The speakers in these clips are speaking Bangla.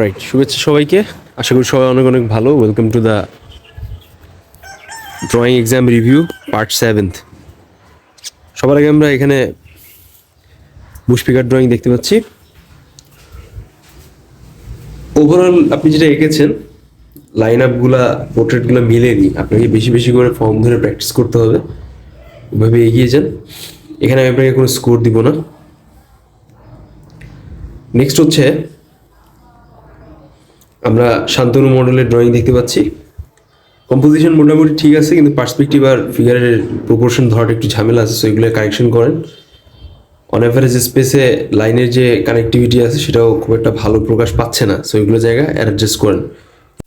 রাইট শুভেচ্ছা সবাইকে। আশা করি সবাই অনেক অনেক ভালো। Welcome to the drawing exam review part seventh সবার আগে আমরা এখানে বুশপিকার ড্রয়িং দেখতে পাচ্ছি। ওভারঅল আপনি যেটা এঁকেছেন লাইন আপগুলা পোর্ট্রেটগুলো মিলেনি আপনাকে বেশি বেশি করে ফর্ম ধরে প্র্যাকটিস করতে হবে। ওইভাবে এগিয়ে যান। এখানে আমি আপনাকে কোনো স্কোর দিব না। নেক্সট হচ্ছে আমরা শান্তনু মডেলের ড্রয়িং দেখতে পাচ্ছি। কম্পোজিশন মোটামুটি ঠিক আছে কিন্তু পার্সপেক্টিভ আর ফিগারের প্রপোর্শন ধরাটা একটু ঝামেলা আছে সো এগুলো কারেকশন করেন। অন অ্যাভারেজ স্পেসে লাইনের যে কানেক্টিভিটি আছে সেটাও খুব একটা ভালো প্রকাশ পাচ্ছে না সো এগুলো জায়গায় অ্যাডজাস্ট করেন।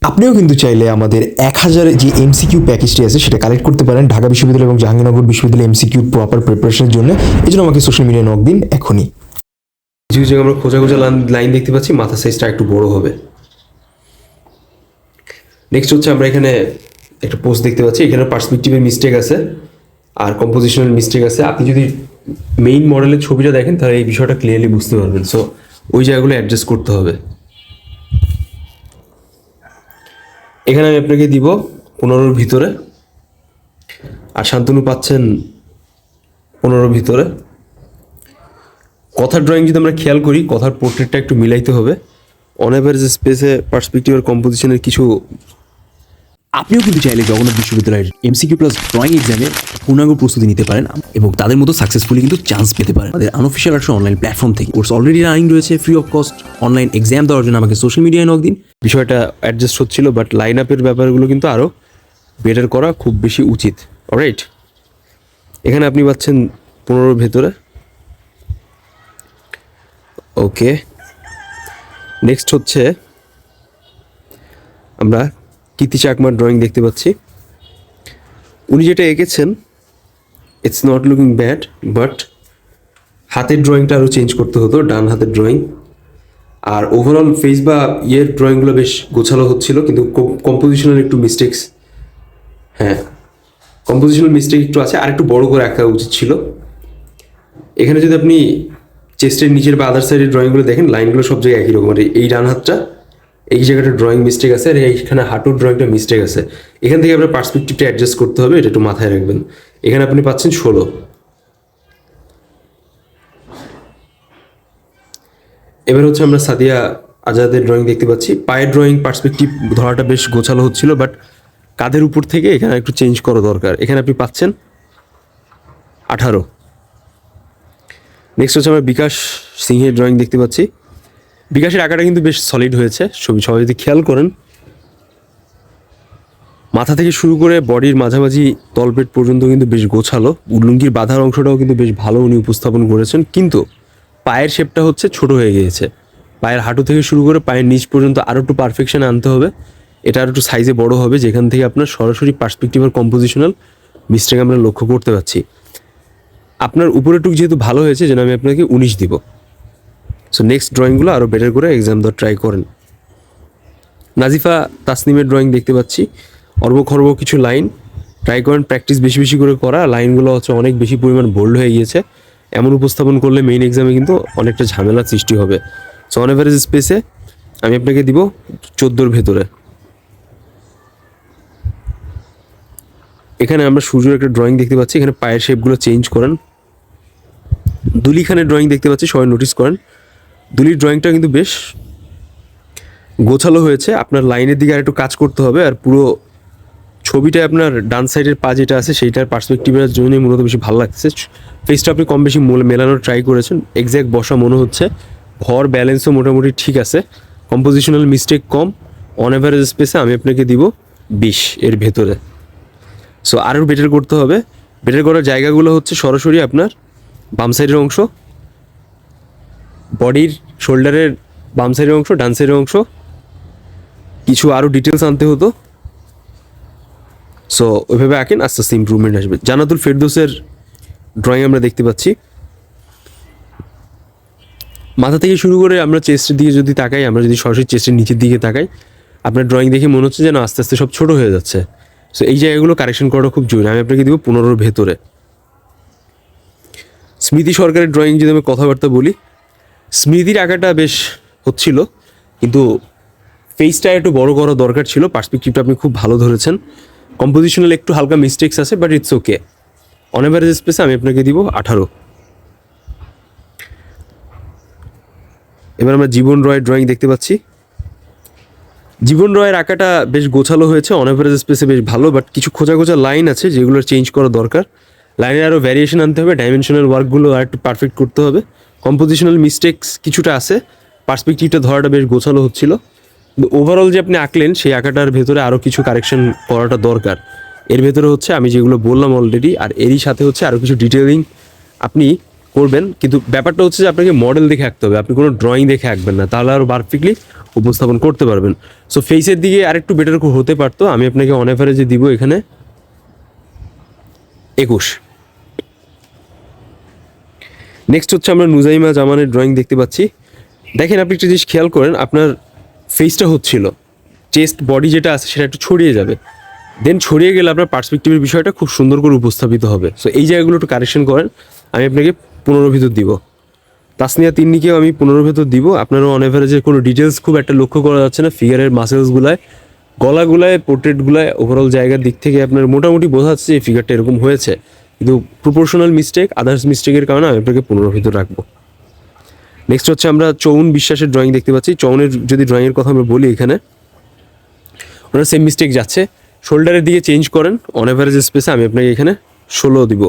আপনিও কিন্তু চাইলে আমাদের এক হাজার যে এমসিকিউ প্যাকেজটি আছে সেটা কালেক্ট করতে পারেন ঢাকা বিশ্ববিদ্যালয় এবং জাহাঙ্গীরনগর বিশ্ববিদ্যালয় এমসিকিউ প্রপার প্রিপারেশনের জন্য। এই জন্য আমাকে সোশ্যাল মিডিয়ায় নক দিন এখনই। কিছু কিছু জায়গায় আমরা খোঁজা খোঁজা লাইন দেখতে পাচ্ছি মাথা সাইজটা একটু বড় হবে। নেক্সট হচ্ছে আমরা এখানে একটা পোস্ট দেখতে পাচ্ছি, এখানে পার্সপেক্টিভের মিস্টেক আছে আর কম্পোজিশনাল মিস্টেক আছে। আপনি যদি মেইন মডেলের ছবিটা দেখেন, তাহলে এই বিষয়টা ক্লিয়ারলি বুঝতে পারবেন। সো ওই জায়গাগুলো অ্যাডজাস্ট করতে হবে। এখানে আমি আপনাকে দিব পনেরোর ভিতরে। আর শান্তনু পাচ্ছেন পনেরোর ভিতরে। কথার ড্রয়িং যদি আমরা খেয়াল করি, কথার পোর্ট্রেটটা একটু মিলাইতে হবে। অন অ্যাভারেজ স্পেসে পার্সপেক্টিভ আর কম্পোজিশনের কিছু আপনিও কিন্তু চাইলে জগন্নাথ বিশ্ববিদ্যালয়ের এমসিকিউ প্লাস ড্রয়িং এক্সামে পূর্ণাঙ্গ প্রস্তুতি নিতে পারেন এবং তাদের মতো সাকসেসফুলি কিন্তু চান্স পেতে পারেন। আমাদের আনঅফিসিয়াল আর্টস অনলাইন প্ল্যাটফর্ম থেকে। কোর্স অলরেডি রানিং রয়েছে free of cost online exam দেওয়ার জন্য আমাকে সোশ্যাল মিডিয়ায় নক দিন। বিষয়টা অ্যাডজাস্ট হচ্ছিল বাট লাইন আপের ব্যাপারগুলো কিন্তু আরও বেটার করা খুব বেশি উচিত। রাইট এখানে আপনি পাচ্ছেন পনেরোর ভেতরে। ওকে নেক্সট হচ্ছে, আমরা কীর্তি চাকমার ড্রয়িং দেখতে পাচ্ছি। উনি যেটা এঁকেছেন it's not looking bad but হাতের ড্রয়িংটা আরও চেঞ্জ করতে হতো, ডান হাতের ড্রয়িং আর ওভারঅল ফেস বা ইয়ের ড্রয়িংগুলো বেশ গোছালো হচ্ছিল, কিন্তু কম্পোজিশনাল একটু মিস্টেক্স হ্যাঁ কম্পোজিশনাল মিস্টেক একটু আছে, আর একটু বড় করে আঁকা উচিত ছিল। এখানে যদি আপনি চেস্টের নিচের বা আদার সাইডের ড্রয়িংগুলো দেখেন লাইনগুলো সব জায়গায় একই রকম আর এই ডান হাতটা এই জায়গাটা ড্রয়িং মিস্টেক আছে আর এইখানে হাঁটুর ড্রয়িংটা মিস্টেক আছে। এখান থেকে আপনার পার্সপেক্টিভটা অ্যাডজাস্ট করতে হবে, এটা একটু মাথায় রাখবেন। এখানে আপনি পাচ্ছেন ষোলো। এবার হচ্ছে আমরা সাদিয়া আজাদের ড্রয়িং দেখতে পাচ্ছি। পায়ের ড্রয়িং পার্সপেক্টিভ ধরাটা বেশ গোছালো হচ্ছিল বাট কাঁধের উপর থেকে এখানে একটু চেঞ্জ করা দরকার। এখানে আপনি পাচ্ছেন আঠারো। নেক্সট হচ্ছে আমরা বিকাশ সিংহের ড্রয়িং দেখতে পাচ্ছি। বিকাশের আঁকাটা কিন্তু বেশ সলিড হয়েছে। ছবি সবাই যদি খেয়াল করেন, মাথা থেকে শুরু করে বডির মাঝামাঝি তলপেট পর্যন্ত কিন্তু বেশ গোছালো। উল্লুঙ্গির বাঁধার অংশটাও কিন্তু বেশ ভালো উনি উপস্থাপন করেছেন। কিন্তু পায়ের শেপটা হচ্ছে ছোট হয়ে গিয়েছে। পায়ের হাঁটু থেকে শুরু করে পায়ের নিচ পর্যন্ত আরও একটু পারফেকশন আনতে হবে। এটা আরও একটু সাইজে বড় হবে, যেখান থেকে আপনার সরাসরি পার্সপেক্টিভ আর কম্পোজিশনাল মিস্টেক আমরা লক্ষ্য করতে পারছি। আপনার উপরেটুক যেহেতু ভালো হয়েছে, যেন আমি আপনাকে উনিশ দিব। সো নেক্সট ড্রয়িংগুলো আরও বেটার করে এক্সাম দেওয়ার ট্রাই করেন। নাজিফা তাসনিমের ড্রয়িং দেখতে পাচ্ছি। অর্ব খর্ব কিছু লাইন ট্রাই করেন প্র্যাকটিস বেশি বেশি করে করা। লাইনগুলো হচ্ছে অনেক বেশি পরিমাণ বোল্ড হয়ে গিয়েছে। এমন উপস্থাপন করলে মেইন এক্সামে কিন্তু অনেকটা ঝামেলার সৃষ্টি হবে। সো অন এভারেজ স্পেসে আমি আপনাকে দিব চোদ্দোর ভেতরে। এখানে আমরা সূর্যের একটা ড্রয়িং দেখতে পাচ্ছি। এখানে পায়ের শেপগুলো চেঞ্জ করেন। দুলি খানের ড্রয়িং দেখতে পাচ্ছি, সবাই নোটিস করেন। দুলির ড্রয়িংটা কিন্তু বেশ গোছালো হয়েছে। আপনার লাইনের দিকে আর একটু কাজ করতে হবে আর পুরো ছবিটা আপনার ডান সাইডের পা যেটা আছে, সেইটার পার্সপেক্টিভের জন্যই মূলত বেশি ভালো লাগছে ফেসটা আপনি কম বেশি মেলানোর ট্রাই করেছেন। এক্স্যাক্ট বসা মনে হচ্ছে। ভর ব্যালেন্সও মোটামুটি ঠিক আছে। কম্পোজিশনাল মিস্টেক কম। অন অ্যাভারেজ স্পেসে আমি আপনাকে দিব বিশ এর ভেতরে। সো আরও বেটার করতে হবে। বেটার করার জায়গাগুলো হচ্ছে সরাসরি আপনার বাম সাইডের অংশ। বডির শোল্ডারের বাম সাইডের অংশ, ডান সাইডের অংশ। কিছু আরও ডিটেলস আনতে হতো। সো ওইভাবে আঁকেন, আস্তে আস্তে ইম্প্রুভমেন্ট আসবে। জানাতুল ফেরদোসের ড্রয়িং আমরা দেখতে পাচ্ছি। মাথা থেকে শুরু করে আমরা চেস্টের দিকে যদি তাকাই, আমরা যদি সরাসরি চেস্টের নিচের দিকে তাকাই, আপনার ড্রয়িং দেখে মনে হচ্ছে যেন আস্তে আস্তে সব ছোট হয়ে যাচ্ছে। সো এই জায়গাগুলো কারেকশন করাটা খুব জরুরি। আমি আপনাকে দিব পনেরোর ভেতরে। স্মৃতি সরকারের ড্রয়িং যদি আমি কথাবার্তা বলি স্মৃতির আঁকাটা বেশ হচ্ছিল, কিন্তু ফেসটা একটু বড় করা দরকার ছিল। পার্সপেক্টিভটা আপনি খুব ভালো ধরেছেন। কম্পোজিশনাল একটু হালকা মিস্টেক্স আছে but it's okay on average স্পেসে আমি আপনাকে দিব আঠারো। এবার আমরা জীবন রয়ের ড্রয়িং দেখতে পাচ্ছি। জীবন রয়ের আঁকাটা বেশ গোছালো হয়েছে। অন স্পেসে বেশ ভালো বাট কিছু খোঁজা খোঁজা লাইন আছে, যেগুলো চেঞ্জ করা দরকার। লাইনে আরও ভ্যারিয়েশন আনতে হবে ডাইমেনশনাল ওয়ার্কগুলো আর একটু পারফেক্ট করতে হবে। কম্পোজিশনাল মিস্টেক্স কিছুটা আছে পার্সপেক্টিভটা ধরাটা বেশ গোছালো হচ্ছিল। ওভারঅল যে আপনি আঁকলেন, সেই আঁকাটার ভেতরে আরও কিছু কারেকশন করাটা দরকার। এর ভেতরে হচ্ছে আমি যেগুলো বললাম অলরেডি আর এরই সাথে হচ্ছে আরও কিছু ডিটেলিং আপনি করবেন। কিন্তু ব্যাপারটা হচ্ছে যে আপনাকে মডেল দেখে আঁকতে হবে, আপনি কোনো ড্রয়িং দেখে আঁকবেন না, তাহলে আরও পারফেক্টলি উপস্থাপন করতে পারবেন। সো ফেসের দিকে আরেকটু বেটার হতে পারতো, আমি আপনাকে অন অ্যাভারেজে দিব এখানে একুশ। নেক্সট হচ্ছে আমরা নুজাইমা জামানের ড্রয়িং দেখতে পাচ্ছি। দেখেন আপনি একটা জিনিস খেয়াল করেন, আপনার ফেসটা হচ্ছিল। চেস্ট বডি যেটা আছে, সেটা একটু ছড়িয়ে যাবে। দেন ছড়িয়ে গেলে আপনার পার্সপেক্টিভের বিষয়টা খুব সুন্দর করে উপস্থাপিত হবে। সো এই জায়গাগুলো একটু কারেকশন করেন, আমি আপনাকে পনেরো ভিতর দিব। তাসনিয়া তিন্নিকেও আমি পনেরো ভেতর দিব। আপনারও অন এভারেজের কোনো ডিটেলস খুব একটা লক্ষ্য করা যাচ্ছে না। ফিগারের মাসেলসগুলায় গলাগুলায় পোর্ট্রেটগুলায় ওভারঅল জায়গার দিক থেকে আপনার মোটামুটি বোঝা যাচ্ছে যে ফিগারটা এরকম হয়েছে। কিন্তু প্রপোর্শনাল মিস্টেক আদার্স মিস্টেকের কারণে আমি আপনাকে পনেরো রাখব। নেক্সট হচ্ছে আমরা চৌন বিশ্বাসের ড্রয়িং দেখতে পাচ্ছি। চৌনের যদি ড্রয়িংয়ের কথা আমরা বলি এখানে, ওনার সেম মিস্টেক যাচ্ছে। শোল্ডারের দিকে চেঞ্জ করেন অন এভারেজ স্পেসে আমি আপনাকে এখানে ষোলো দিব।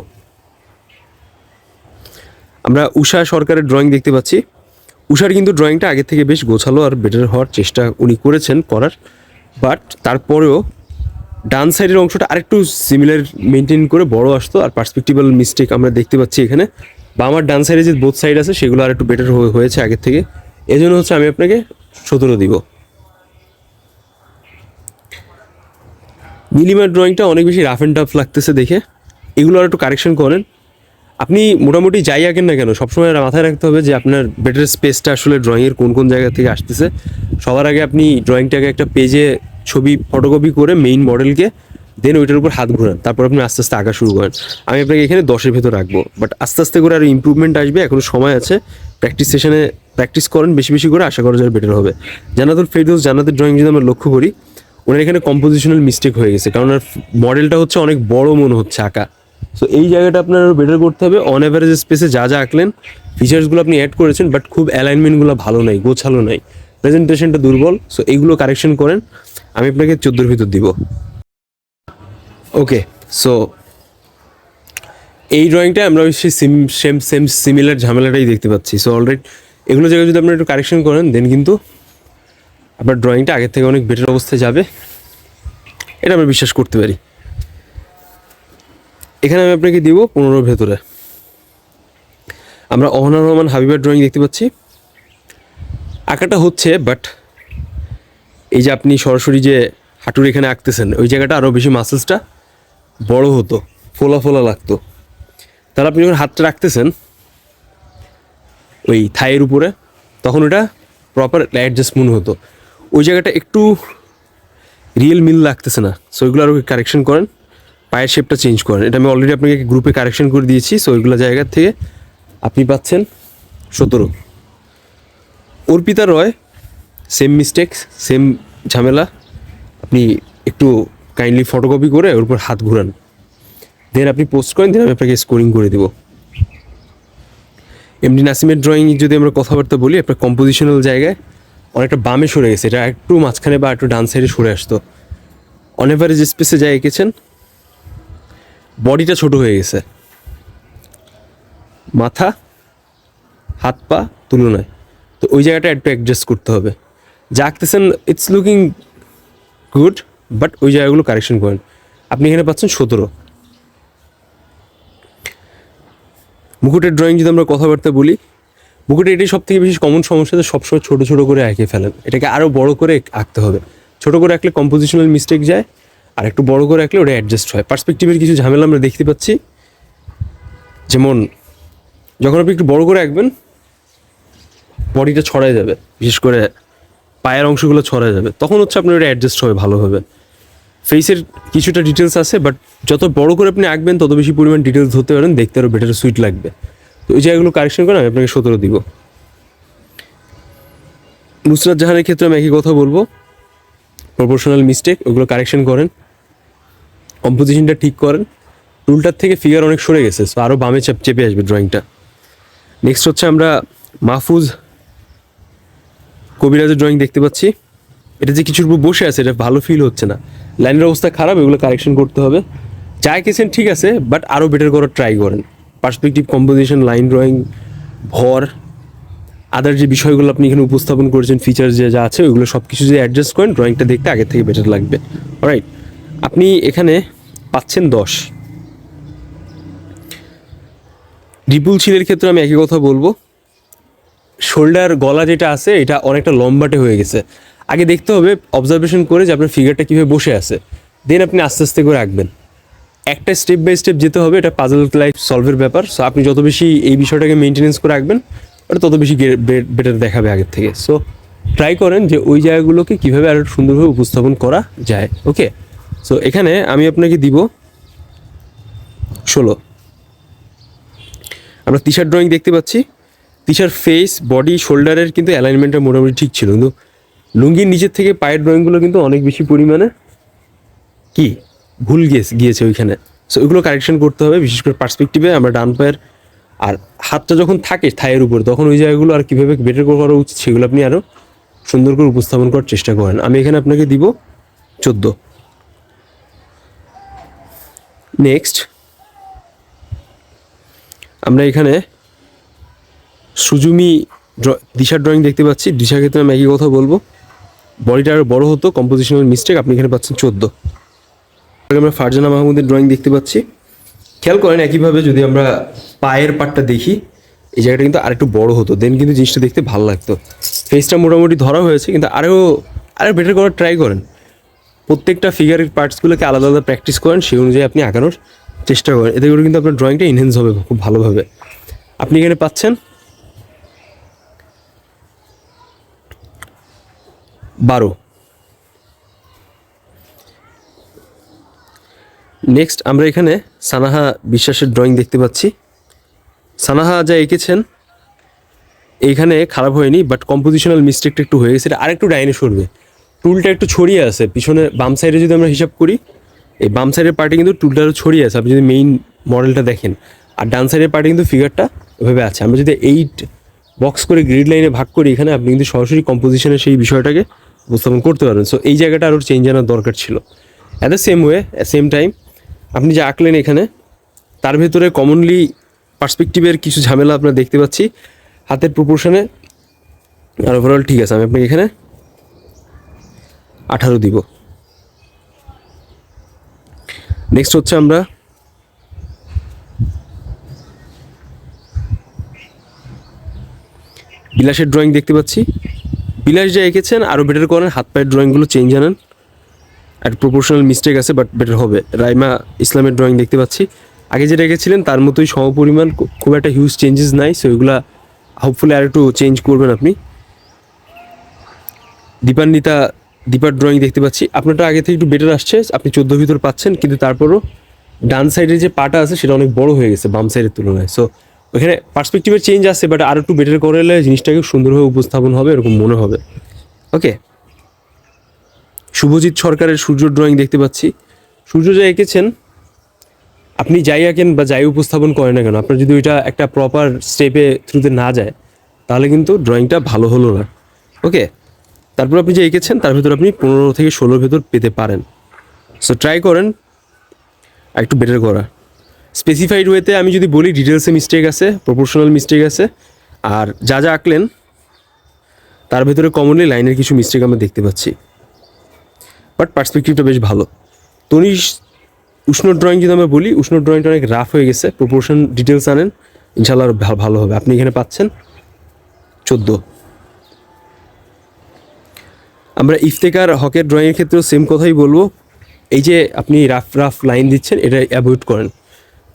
আমরা উষা সরকারের ড্রয়িং দেখতে পাচ্ছি। উষার কিন্তু ড্রয়িংটা আগে থেকে বেশ গোছালো আর বেটার হওয়ার চেষ্টা উনি করেছেন করার। বাট তারপরেও ডান সাইডের অংশটা আরেকটু সিমিলার মেনটেন করে বড় আসতো আর পার্সপেক্টিভাল মিস্টেক আমরা দেখতে পাচ্ছি এখানে। বা আমার ডান সাইডে যে বোথ সাইড আছে, সেগুলো আর একটু বেটার হয়েছে আগের থেকে। এই জন্য হচ্ছে আমি আপনাকে সতেরো দিব। নীলিমার ড্রয়িংটা অনেক বেশি রাফ অ্যান্ড টাফ লাগতেছে দেখে। এগুলো আর একটু কারেকশন করেন আপনি মোটামুটি যাই আঁকেন না কেন, সবসময় মাথায় রাখতে হবে যে আপনার বেটার স্পেসটা আসলে ড্রয়িংয়ের কোন কোন জায়গা থেকে আসতেছে। সবার আগে আপনি ড্রয়িংটাকে একটা পেজে ছবি ফটোকপি করে মেইন মডেলকে দেন ওইটার উপর হাত ঘোরান। তারপর আপনি আস্তে আস্তে আঁকা শুরু করেন। আমি আপনাকে এখানে দশের ভেতর রাখব বাট আস্তে আস্তে করে আরও ইম্প্রুভমেন্ট আসবে, এখনও সময় আছে। প্র্যাকটিস সেশনে প্র্যাকটিস করেন, বেশি বেশি করে আশা করা যায় বেটার হবে। জানাতুল ফেরদৌস, জান্নাতের ড্রয়িং যদি আমরা লক্ষ্য করি, ওনার এখানে কম্পোজিশনাল মিস্টেক হয়ে গেছে। কারণ ওনার মডেলটা হচ্ছে অনেক বড় মনে হচ্ছে আঁকা। সো এই জায়গাটা আপনার আরও বেটার করতে হবে। অন অ্যাভারেজ স্পেসে যা যা আঁকলেন ফিচার্সগুলো আপনি অ্যাড করেছেন বাট খুব অ্যালাইনমেন্টগুলো ভালো নাই, গোছালো নাই। প্রেজেন্টেশনটা দুর্বল। সো এইগুলো কারেকশন করেন। আমি আপনাকে চোদ্দোর ভিতর দিব। ওকে সো এই ড্রয়িংটা আমরা সেই সিম সেম সেম সিমিলার ঝামেলাটাই দেখতে পাচ্ছি। সো অলরেডি এগুলো জায়গায় যদি আপনি একটু কারেকশন করেন দেন কিন্তু আপনার ড্রয়িংটা আগের থেকে অনেক বেটার অবস্থায় যাবে। এটা আমরা বিশ্বাস করতে পারি। এখানে আমি আপনাকে দিব পনেরোর ভেতরে। আমরা অহনা রহমান হাবিবার ড্রয়িং দেখতে পাচ্ছি। আঁকাটা হচ্ছে বাট এই যে আপনি সরাসরি যে হাঁটুর এখানে আঁকতেছেন, ওই জায়গাটা আরও বেশি মাসেলসটা বড় হতো, ফোলা ফোলা লাগতো। তাহলে আপনি যখন হাতটা রাখতেছেন, ওই থাইয়ের উপরে, তখন ওটা প্রপার অ্যাডজাস্ট মনে হতো। ওই জায়গাটা একটু রিয়েল মিল লাগতেছে না সো ওইগুলো আরও কারেকশন করেন, পায়ের শেপটা চেঞ্জ করেন। এটা আমি অলরেডি আপনাকে গ্রুপে কারেকশন করে দিয়েছি সো ওইগুলো জায়গার থেকে আপনি পাচ্ছেন সতেরো। Arpita Roy same mistake same ঝামেলা। আপনি একটু কাইন্ডলি ফটোকপি করে ওর উপর হাত ঘুরান। দেন আপনি পোস্ট করেন দেন আমি আপনাকে স্কোরিং করে দেবো। এমডি নাসিমের ড্রয়িং যদি আমরা কথাবার্তা বলি, আপনার কম্পোজিশনাল জায়গায় অনেকটা বামে সরে গেছে। এটা একটু মাঝখানে বা একটু ডান সাইডে সরে আসতো। অন এভারেজ স্পেসে যা এঁকেছেন বডিটা ছোট হয়ে গেছে। মাথা হাত পা তুলনায়। তো ওই জায়গাটা একটু অ্যাডজাস্ট করতে হবে। যা আঁকতেছেন ইটস লুকিং গুড বাট ওই জায়গাগুলো কারেকশন করেন। আপনি এখানে পাচ্ছেন সতেরো। মুকুটের ড্রয়িং যদি আমরা কথাবার্তা বলি, মুকুটে এটাই সব থেকে বেশি কমন সমস্যা যে সবসময় ছোটো ছোটো করে এঁকে ফেলেন। এটাকে আরও বড় করে আঁকতে হবে। ছোটো করে আঁকলে কম্পোজিশনাল মিস্টেক যায়, আর একটু বড় করে আঁকলে ওটা অ্যাডজাস্ট হয়। পার্সপেক্টিভের কিছু ঝামেলা আমরা দেখতে পাচ্ছি। যেমন, যখন আপনি একটু বড় করে আঁকবেন বডিটা ছড়ায় যাবে, বিশেষ করে পায়ের অংশগুলো ছড়া যাবে। তখন হচ্ছে আপনার ওটা অ্যাডজাস্ট হবে ভালোভাবে ফেসের কিছুটা ডিটেলস আছে বাট যত বড় করে আপনি আঁকবেন, তত বেশি পরিমাণ ডিটেলস ধরতে পারেন দেখতে আরও বেটার সুইট লাগবে। তো ওই জায়গাগুলো কারেকশন করে আমি আপনাকে সতেরো দিব। নুসরাত জাহানের ক্ষেত্রে আমি একই কথা বলব। প্রপোর্শনাল মিস্টেক ওগুলো কারেকশন করেন। কম্পোজিশনটা ঠিক করেন। টুলটার থেকে ফিগার অনেক সরে গেছে সো আরও বামে চেপে আসবে ড্রয়িংটা নেক্সট হচ্ছে আমরা মাহফুজ কবিরাজের ড্রয়িং দেখতে পাচ্ছি। এটা যে কিছুর উপর বসে আছে, এটা ভালো ফিল হচ্ছে না। লাইনের অবস্থা খারাপ, এগুলো কারেকশন করতে হবে। যা কেছেন, ঠিক আছে বাট আরও বেটার করার ট্রাই করেন। পার্সপেক্টিভ কম্পোজিশন লাইন ড্রয়িং ভর আদার যে বিষয়গুলো আপনি এখানে উপস্থাপন করেছেন ফিচার যে যা আছে, ওইগুলো সব কিছু যদি অ্যাডজাস্ট করেন ড্রয়িংটা দেখতে আগে থেকে বেটার লাগবে। রাইট আপনি এখানে পাচ্ছেন দশ। রিপুল ছিলের ক্ষেত্রে আমি একই কথা বলব। শোল্ডার গলা যেটা আছে, এটা অনেকটা লম্বাটে হয়ে গেছে। আগে দেখতে হবে অবজারভেশন করে যে আপনার ফিগারটা কীভাবে বসে আছে। দেন আপনি আস্তে আস্তে করে আঁকবেন। একটা স্টেপ বাই স্টেপ যেতে হবে, এটা পাজল লাইফ সলভের ব্যাপার। সো আপনি যত বেশি এই বিষয়টাকে মেনটেনেন্স করে রাখবেন ওটা তত বেশি বেটার দেখাবে আগের থেকে। সো ট্রাই করেন যে ওই জায়গাগুলোকে কীভাবে আরও সুন্দরভাবে উপস্থাপন করা যায়। ওকে সো এখানে আমি আপনাকে দিব ষোলো। আমরা টিশার্ট ড্রয়িং দেখতে পাচ্ছি। টিশার্ট ফেস বডি শোল্ডারের কিন্তু অ্যালাইনমেন্টটা মোটামুটি ঠিক ছিল। কিন্তু লুঙ্গির নিচের থেকে পায়ের ড্রয়িংগুলো কিন্তু অনেক বেশি পরিমাণে কি? ভুল গিয়েছে গিয়েছে ওইখানে। সো ওইগুলো কারেকশন করতে হবে, বিশেষ করে পার্সপেক্টিভে আমরা ডান পায়ের আর হাতটা যখন থাকে থায়ের উপর, তখন ওই জায়গাগুলো আর কীভাবে বেটার করা উচিত সেগুলো আপনি আরও সুন্দর করে উপস্থাপন করার চেষ্টা করেন। আমি এখানে আপনাকে দিব চোদ্দ। নেক্সট আমরা এখানে সুজুমি দিশার ড্রয়িং দেখতে পাচ্ছি। দিশার ক্ষেত্রে আমি একই কথা বলব। বডিটা আরও বড়ো হতো কম্পোজিশনাল মিস্টেক আপনি এখানে পাচ্ছেন চোদ্দ। আমরা ফারজানা মাহমুদের ড্রয়িং দেখতে পাচ্ছি। খেয়াল করেন একইভাবে যদি আমরা পায়ের পাটটা দেখি, এই জায়গাটা কিন্তু আরেকটু বড় হতো দেন কিন্তু জিনিসটা দেখতে ভালো লাগতো। ফেসটা মোটামুটি ধরা হয়েছে, কিন্তু আরও আরও বেটার করার ট্রাই করেন। প্রত্যেকটা ফিগারের পার্টসগুলোকে আলাদা আলাদা প্র্যাকটিস করেন, সেই অনুযায়ী আপনি আঁকানোর চেষ্টা করেন। এতে করে কিন্তু আপনার ড্রয়িংটা ইনহেন্স হবে খুব ভালোভাবে। আপনি এখানে পাচ্ছেন বারো। নেক্সট আমরা এখানে সানাহা বিশ্বাসের ড্রয়িং দেখতে পাচ্ছি। সানাহা যা এঁকেছেন এইখানে খারাপ হয়নি বাট কম্পোজিশনাল মিস্টেকটা একটু হয়ে গেছে, এটা আরেকটু ডাইনে সরবে। টুলটা একটু ছড়িয়ে আছে, পিছনে বাম সাইডে যদি আমরা হিসাব করি, এই বাম সাইডের পার্টে কিন্তু টুলটা আরও ছড়িয়ে আছে, আপনি যদি মেইন মডেলটা দেখেন, আর ডান সাইডের পার্টে কিন্তু ফিগারটা ওইভাবে আছে। আমরা যদি এইট বক্স করে গ্রিড লাইনে ভাগ করি, এখানে আপনি কিন্তু সরাসরি কম্পোজিশনের সেই বিষয়টাকে উপস্থাপন করতে পারবেন। সো এই জায়গাটা আরও চেঞ্জ আনার দরকার ছিল। At the same way same time আপনি যে আঁকলেন এখানে, তার ভেতরে কমনলি পার্সপেক্টিভের কিছু ঝামেলা আপনার দেখতে পাচ্ছি। হাতের প্রপোর্শনে আর ওভারঅল ঠিক আছে, আমি আপনাকে এখানে আঠারো দিব। নেক্সট হচ্ছে আমরা বিলাসের ড্রয়িং দেখতে পাচ্ছি। বিলাস যা এঁকেছেন আরও বেটার করেন, হাত পায়ের ড্রয়িংগুলো চেঞ্জ আনেন। একটা প্রপোর্শনাল মিস্টেক আছে বাট বেটার হবে। রাইমা ইসলামের ড্রয়িং দেখতে পাচ্ছি। আগে যেটা এঁকেছিলেন তার মতোই সমপরিমাণ খুব একটা হিউজ চেঞ্জেস নাই সো এগুলা হোপফুলি আর একটু চেঞ্জ করবেন আপনি। দীপান্বিতা, দীপার ড্রয়িং দেখতে পাচ্ছি। আপনারটা আগে থেকে একটু বেটার আসছে, আপনি চোদ্দ ভিতর পাচ্ছেন, কিন্তু তারপরও ডান সাইডের যে পাটা আছে, সেটা অনেক বড় হয়ে গেছে, বাম সাইডের তুলনায়। সো ওখানে পার্সপেক্টিভের চেঞ্জ আসছে বাট আর একটু বেটার করে এলে জিনিসটাকে সুন্দরভাবে উপস্থাপন হবে, এরকম মনে হবে। ওকে শুভজিৎ সরকারের সূর্য ড্রয়িং দেখতে পাচ্ছি। সূর্য যা এঁকেছেন, আপনি যাই আঁকেন বা যাই উপস্থাপন করেন না কেন, আপনার যদি ওইটা একটা প্রপার স্টেপে থ্রুতে না যায়, তাহলে কিন্তু ড্রয়িংটা ভালো হলো না। ওকে তারপর আপনি যে এঁকেছেন, তার ভিতর আপনি পনেরো থেকে ষোলোর ভেতর পেতে পারেন। সো ট্রাই করেন একটু বেটার করা। স্পেসিফাইড ওয়েতে আমি যদি বলি ডিটেলসে মিস্টেক আছে প্রপোর্শনাল মিস্টেক আছে, আর যা যা আঁকলেন, তার ভেতরে কমনলি লাইনের কিছু মিস্টেক আমরা দেখতে পাচ্ছি। বাট পার্সপেক্টিভটা বেশ ভালো। তনিশ উষ্ণ ড্রয়িং যদি আমরা বলি, উষ্ণ ড্রয়িংটা অনেক রাফ হয়ে গেছে। প্রপোর্শন ডিটেলস আনেন, ইনশাল্লাহ ভালো হবে। আপনি এখানে পাচ্ছেন চোদ্দ। আমরা ইফতেকার হকের ড্রয়িংয়ের ক্ষেত্রেও সেম কথাই বলব। এই যে আপনি রাফ রাফ লাইন দিচ্ছেন, এটা অ্যাভয়েড করেন।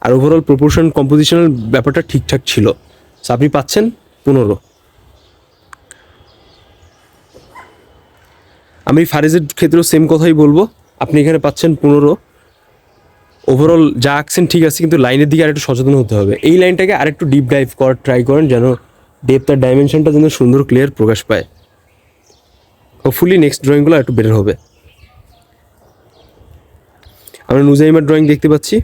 আর ওভারঅল প্রপোর্শন কম্পোজিশনাল ব্যাপারটা ঠিকঠাক ছিল। আপনি পাচ্ছেন পনেরো। আমি ফারেজের ক্ষেত্রেও সেম কথাই বলব। আপনি এখানে পাচ্ছেন পনেরো। ওভারঅল যা আঁকছেন ঠিক আছে, কিন্তু লাইনের দিকে আরেকটু সচেতন হতে হবে। এই লাইনটাকে আরেকটু ডিপ ডাইভ করার ট্রাই করেন যেন ডেপথ আর ডাইমেনশনটা যেন সুন্দর ক্লিয়ার প্রকাশ পায়। হোপফুলি নেক্সট ড্রয়িংগুলো একটু বেটার হবে। আমরা নুজাইমার ড্রয়িং দেখতে পাচ্ছি।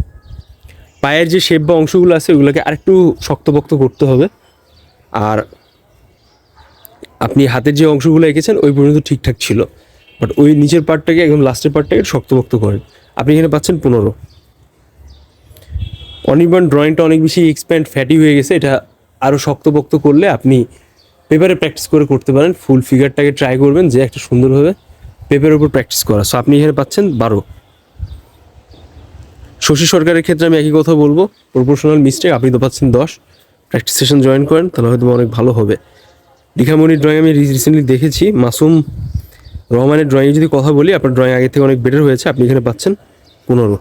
পায়ের যে শেপ বা অংশগুলো আছে, ওগুলোকে আরেকটু শক্তপোক্ত করতে হবে। আর আপনি হাতের যে অংশগুলো এঁকেছেন, ওই পর্যন্ত ঠিকঠাক ছিল। বাট ওই নিচের পার্টটাকে একদম লাস্টের পার্টটাকে শক্তপোক্ত করেন। আপনি এখানে পাচ্ছেন পনেরো। অনির্বাণ ড্রয়িংটা অনেক বেশি এক্সপ্যান্ড ফ্যাটি হয়ে গেছে। এটা আরও শক্তপোক্ত করলে আপনি পেপারে প্র্যাকটিস করে করতে পারেন। ফুল ফিগারটাকে ট্রাই করবেন, যে একটা সুন্দরভাবে পেপারের উপর প্র্যাকটিস করা। সো আপনি এখানে পাচ্ছেন বারো। শশী সরকারের ক্ষেত্রে আমি একই কথা বলব। প্রপোর্শনাল মিস্টেক আপনি তো পাচ্ছেন দশ। প্র্যাকটিস সেশন জয়েন করেন, তাহলে হয়তো অনেক ভালো হবে। রিখামণির ড্রয়িং আমি রিসেন্টলি দেখেছি। মাসুম রহমানের ড্রয়িংয়ে যদি কথা বলি, আপনার ড্রয়িং আগে থেকে অনেক বেটার হয়েছে। আপনি এখানে পাচ্ছেন পনেরো।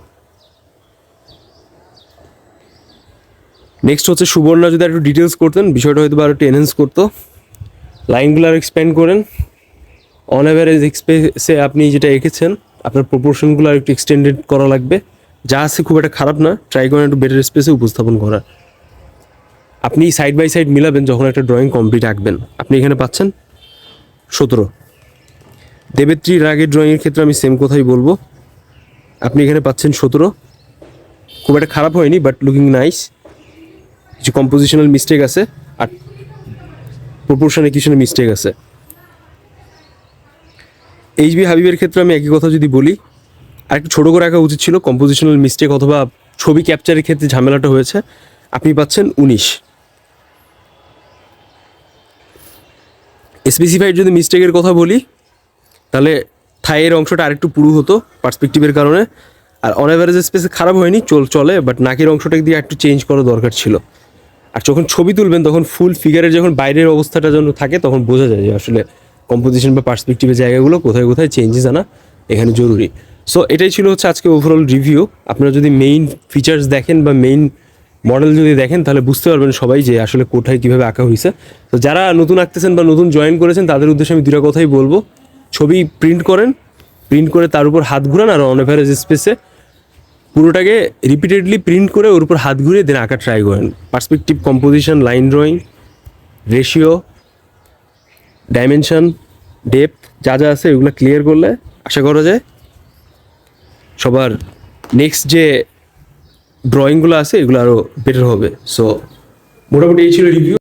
নেক্সট হচ্ছে সুবর্ণা, যদি একটু ডিটেলস করতেন, বিষয়টা হয়তো বা আরও একটু এনহেন্স করতো। লাইনগুলো আর এক্সপ্যান্ড করেন। অন অ্যাভারেজ এক্সপেসে আপনি যেটা এঁকেছেন, আপনার প্রপোর্শনগুলো আর একটু এক্সটেন্ডেড করা লাগবে। যা আছে খুব একটা খারাপ না ট্রাই করেন একটু বেটার স্পেসে উপস্থাপন করার। আপনি সাইড বাই সাইড মিলাবেন যখন একটা ড্রয়িং কমপ্লিট আঁকবেন। আপনি এখানে পাচ্ছেন সতেরো। দেবেত্রী রাগের ড্রয়িংয়ের ক্ষেত্রে আমি সেম কথাই বলব। আপনি এখানে পাচ্ছেন সতেরো। খুব একটা খারাপ হয়নি বাট লুকিং নাইস কিছু কম্পোজিশনাল মিস্টেক আছে, আর প্রপোর্শনে কিছু মিস্টেক আছে। এইচ বি হাবিবের ক্ষেত্রে আমি একই কথা যদি বলি আর একটু ছোটো করে রাখা উচিত ছিল কম্পোজিশনাল মিস্টেক অথবা ছবি ক্যাপচারের ক্ষেত্রে ঝামেলাটা হয়েছে। আপনি পাচ্ছেন উনিশ। স্পেসিফাইড যদি মিস্টেকের কথা বলি, তাহলে থাইয়ের অংশটা আরেকটু পুরু হতো পার্সপেক্টিভের কারণে। আর অন অ্যাভারেজ স্পেসে খারাপ হয়নি, চল, চলে বাট নাকের অংশটা দিয়ে একটু চেঞ্জ করা দরকার ছিল। আর যখন ছবি তুলবেন, তখন ফুল ফিগারের যখন বাইরের অবস্থাটা যখন থাকে, তখন বোঝা যায় যে আসলে কম্পোজিশন বা পার্সপেক্টিভের জায়গাগুলো কোথায় কোথায় চেঞ্জেস আনা এখানে জরুরি। সো এটাই ছিল হচ্ছে আজকে ওভারঅল রিভিউ আপনারা যদি মেইন ফিচার্স দেখেন বা মেইন মডেল যদি দেখেন, তাহলে বুঝতে পারবেন সবাই যে আসলে কোথায় কীভাবে আঁকা হয়েছে। তো যারা নতুন আঁকতেছেন বা নতুন জয়েন করেছেন, তাদের উদ্দেশ্যে আমি দুটা কথাই বলব। ছবি প্রিন্ট করেন প্রিন্ট করে তার উপর হাত ঘুরান আর অন অ্যাভারেজ স্পেসে পুরোটাকে রিপিটেডলি প্রিন্ট করে ওর উপর হাত ঘুরিয়ে দেন আঁকা ট্রাই করেন। Perspective composition line drawing ratio dimension depth যা যা আছে এগুলো ক্লিয়ার করলে আশা করা যায় সবার নেক্সট যে ড্রয়িংগুলো আছে, এগুলো আরও বেটার হবে। সো মোটামুটি এই ছিল রিভিউ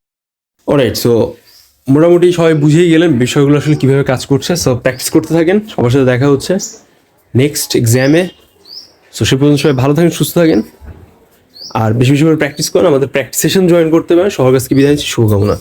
অলরাইট সো মোটামুটি সবাই বুঝেই গেলেন বিষয়গুলো আসলে কীভাবে কাজ করছে। সো প্র্যাকটিস করতে থাকেন, সবার সাথে দেখা হচ্ছে নেক্সট এক্সামে সো সে পর্যন্ত সবাই ভালো থাকেন, সুস্থ থাকেন। আর বেশি বেশি করে প্র্যাকটিস করেন, আমাদের প্র্যাকটিস সেশন জয়েন করতে পারেন। সবার কাছকে বিদায় শুভকামনা।